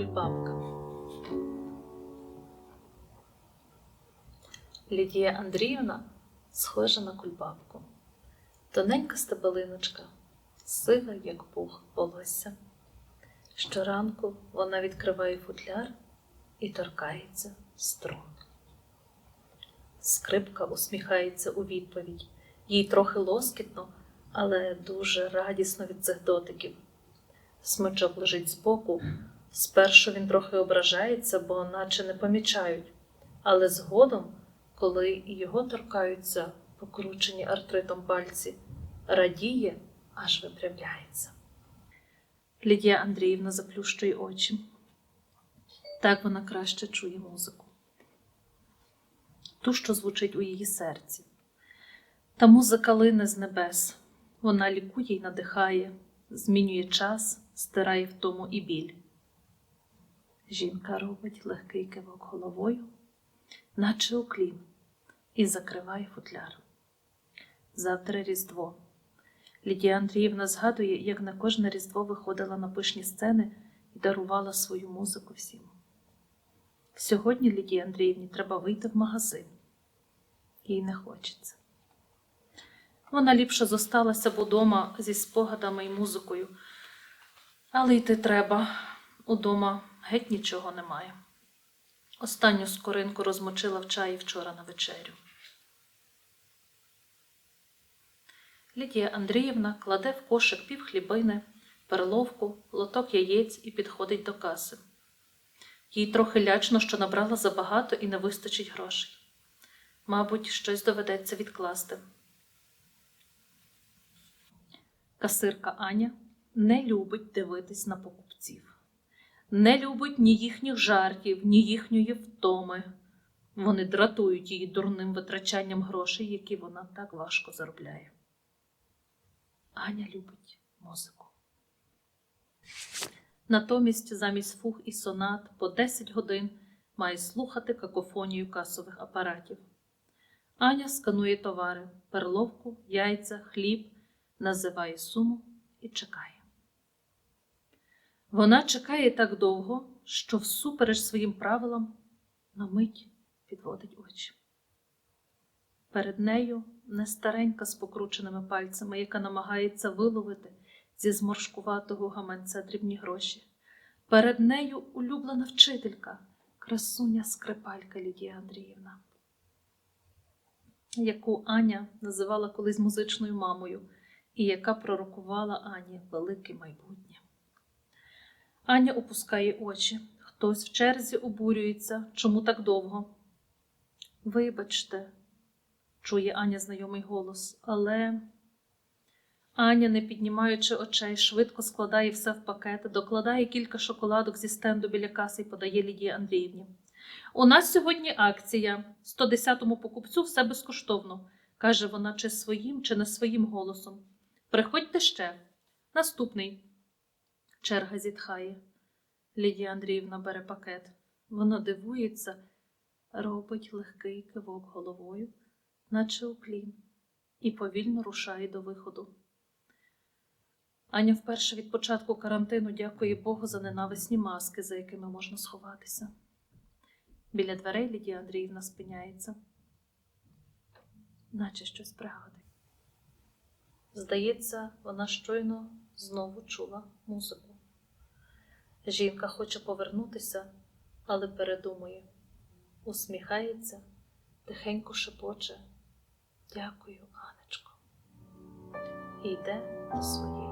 Кульбабка. Лідія Андріївна схожа на кульбабку. Тоненька стебелиночка, сива, як пух волосся. Щоранку вона відкриває футляр і торкається струн. Скрипка усміхається у відповідь. Їй трохи лоскітно, але дуже радісно від цих дотиків. Смичок лежить збоку. Спершу він трохи ображається, бо наче не помічають, але згодом, коли його торкаються покручені артритом пальці, радіє, аж випрямляється. Лідія Андріївна заплющує очі. Так вона краще чує музику. Ту, що звучить у її серці. Та музика лине з небес. Вона лікує й надихає, змінює час, стирає втому і біль. Жінка робить легкий кивок головою, наче уклін, і закриває футляр. Завтра Різдво. Лідія Андріївна згадує, як на кожне Різдво виходила на пишні сцени і дарувала свою музику всім. Сьогодні Лідії Андріївні треба вийти в магазин. Їй не хочеться. Вона ліпше зосталася б удома зі спогадами і музикою, але йти треба. Удома геть нічого немає. Останню скоринку розмочила в чаї вчора на вечерю. Лідія Андріївна кладе в кошик пів хлібини, перловку, лоток яєць і підходить до каси. Їй трохи лячно, що набрала забагато і не вистачить грошей. Мабуть, щось доведеться відкласти. Касирка Аня не любить дивитись на покупців, не любить ні їхніх жартів, ні їхньої втоми. Вони дратують її дурним витрачанням грошей, які вона так важко заробляє. Аня любить музику. Натомість замість фуг і сонат по 10 годин має слухати какофонію касових апаратів. Аня сканує товари, перловку, яйця, хліб, називає суму і чекає. Вона чекає так довго, що всупереч своїм правилам на мить підводить очі. Перед нею не старенька з покрученими пальцями, яка намагається виловити зі зморшкуватого гаманця дрібні гроші. Перед нею улюблена вчителька, красуня скрипалька Лідія Андріївна, яку Аня називала колись музичною мамою, і яка пророкувала Ані велике майбутнє. Аня опускає очі. Хтось в черзі обурюється, чому так довго. Вибачте, чує Аня знайомий голос, але Аня, не піднімаючи очей, швидко складає все в пакет, докладає кілька шоколадок зі стенду біля каси і подає Лідії Андріївні. У нас сьогодні акція. 110-му покупцю все безкоштовно, каже вона чи своїм, чи не своїм голосом. Приходьте ще. Наступний. Черга зітхає. Лідія Андріївна бере пакет. Вона дивується, робить легкий кивок головою, наче уклін, і повільно рушає до виходу. Аня вперше від початку карантину дякує Богу за ненависні маски, за якими можна сховатися. Біля дверей Лідія Андріївна спиняється, наче щось пригадує. Здається, вона щойно знову чула музику. Жінка хоче повернутися, але передумує, усміхається, тихенько шепоче. Дякую, Анечко. І йде до своєї.